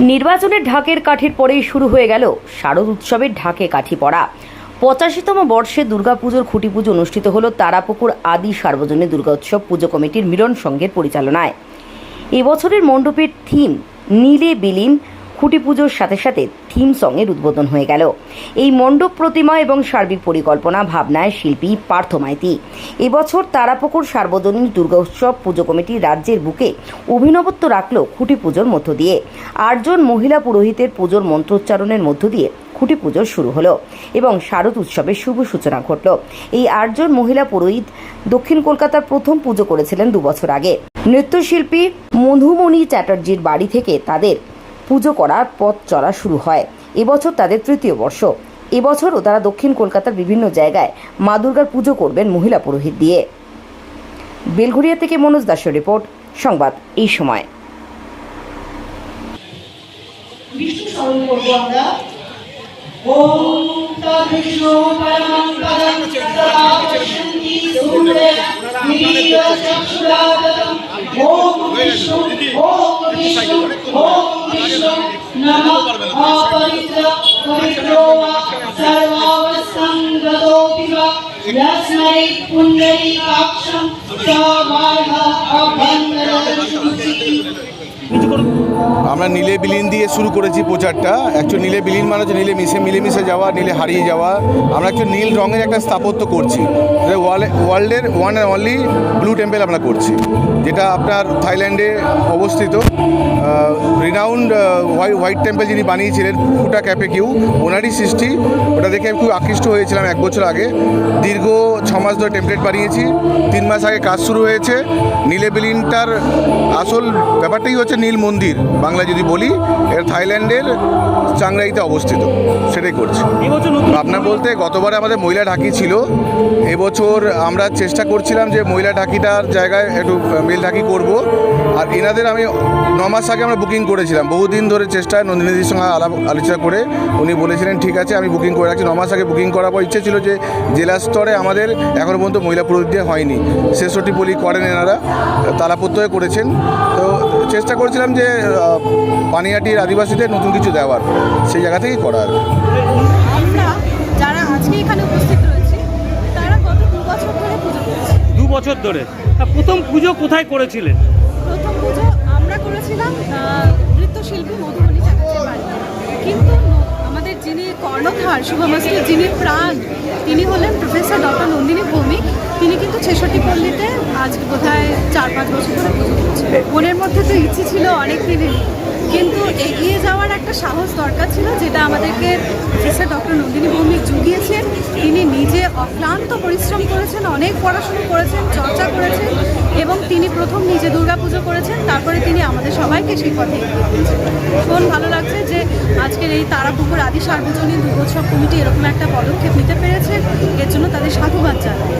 নির্বাচনের ঢাকের কাঠির পরেই শুরু হয়ে গেল শারদ উৎসবের ঢাকে কাঠি পড়া। পঁচাশিতম বর্ষে দুর্গাপুজোর খুঁটি পুজো অনুষ্ঠিত হল তারাপুকুর আদি সার্বজনীন দুর্গা উৎসব পুজো কমিটির মিলন সংঘের পরিচালনায়। এবছরের মণ্ডপের থিম নীলে বিলীন খুঁটি পুজোর সাথে সাথে থিম সঙের উদ্বোধন হয়ে গেল। এই মণ্ডপ প্রতিমা এবং সার্বিক পরিকল্পনা, ভাবনায় শিল্পী পার্থ মাইতি। এবছর তারাপুকুর সার্বজনীন দুর্গোৎসব পুজো কমিটি রাজ্যের বুকে অভিনবত্ব রাখল খুঁটি পুজোর মধ্য দিয়ে। আটজন মহিলা পুরোহিতের পুজোর মন্ত্রোচ্চারণের মধ্য দিয়ে খুঁটি পুজো শুরু হলো এবং শারদ উৎসবের শুভ সূচনা ঘটল। এই আটজন মহিলা পুরোহিত দক্ষিণ কলকাতার প্রথম পুজো করেছিলেন দুবছর আগে। নৃত্যশিল্পী মধুমণি চ্যাটার্জির বাড়ি থেকে তাদের পুজো করার পথ চলা শুরু হয়। এবছর তাদের তৃতীয় বর্ষ। এবছরও তারা দক্ষিণ কলকাতার বিভিন্ন জায়গায় মা দুর্গার পুজো করবেন মহিলা পুরোহিত দিয়ে। বেলঘরিয়া থেকে মনোজ দাসের রিপোর্ট, সংবাদ এই সময়। বিষ্ণু স্মরণ করব আমরা। ওম अपरिद्र पवित्रो वा सर्वावस्थङ्गतोऽपि वा यस्मै पुण्डरीकाक्षं स बाह्य अभ्यन्तरदर्शुचिः আমরা নীলে বিলীন দিয়ে শুরু করেছি প্রচারটা। অ্যাকচুয়ালি নীলে বিলীন মানে হচ্ছে নীলে মিশে, মিলেমিশে যাওয়া, নীলে হারিয়ে যাওয়া। আমরা একটু নীল রঙের একটা স্থাপত্য করছি। ওয়ার্ল্ডের one and only blue temple আমরা করছি, যেটা আপনার থাইল্যান্ডে অবস্থিত। রিনাউন্ড হোয়াইট টেম্পল যিনি বানিয়েছিলেন ফুটা ক্যাপে কিউ ওনারই সৃষ্টি। ওটা দেখে আমি খুব আকৃষ্ট হয়েছিলাম এক বছর আগে। দীর্ঘ ছ মাস ধরে টেমপ্লেট বানিয়েছি। তিন মাস আগে কাজ শুরু হয়েছে। নীলে বিলীনটার আসল ব্যাপারটাই হচ্ছে নীল মন্দির বাংলা যদি বলি এটা থাইল্যান্ডের চাংরাইতে অবস্থিত। সেটাই করছি। আপনার বলতে গতবারে আমাদের মহিলা ঢাকি ছিল। এবছর আমরা চেষ্টা করছিলাম যে মহিলা ঢাকিটার জায়গায় একটু মেল ঢাকি করব। আর এনাদের আমি ন মাস আগে আমরা বুকিং করেছিলাম। বহুদিন ধরে চেষ্টায় নন্দিনীদির সঙ্গে আলাপ আলোচনা করে উনি বলেছিলেন ঠিক আছে আমি বুকিং করে রাখছি। ন মাস আগে বুকিং করার পর ইচ্ছে ছিল যে জেলা স্তরে আমাদের এখনও পর্যন্ত মহিলা পুরোহিত দিয়ে হয়নি। ছেষট্টি বলি করেন এনারা। তালাপত্র করেছেন। তো চেষ্টা করেছিলাম যে আহ, পানিহাটির আদিবাসীদের নতুন কিছু দেওয়ার সেই জায়গা থেকেই করা আর আমরা যারা আজকে এখানে উপস্থিত রয়েছি তারা গত দু বছর ধরে পুজো করছি। দু বছর ধরে? তা প্রথম পুজো কোথায় করেছিলেন প্রথম পুজো আমরা করেছিলাম নৃত্যশিল্পী মধুবনী চ্যাটার্জির বাড়িতে। কিন্তু আমাদের যিনি কর্ণধার শুভমাস্টার যিনি প্রাণ তিনি হলেন প্রফেসর ডক্টর নন্দিনী ভৌমিক। তিনি কিন্তু ছেষট্টি পল্লীতে আজকে বোধহয় চার পাঁচ বছর ধরে পুজো মনের মধ্যে তো ইচ্ছে ছিল অনেক দিনই কিন্তু এগিয়ে যাওয়ার একটা সাহস দরকার ছিল, যেটা আমাদেরকে প্রফেসর ডক্টর নন্দিনী ভৌমিক জুগিয়েছেন। তিনি নিজে অক্লান্ত পরিশ্রম করেছেন, অনেক পড়াশুনো করেছেন, চর্চা করেছেন, এবং তিনি প্রথম নিজে দুর্গাপুজো করেছেন, তারপরে তিনি আমাদের সবাইকে সেই পথে ভীষণ ভালো লাগছে যে আজকের এই তারাপুকুর আদি সার্বজনীন দুর্গোৎসব কমিটি এরকম একটা পদক্ষেপ নিতে পেরেছে। এর জন্য তাদের সাধুবাদ জানাই।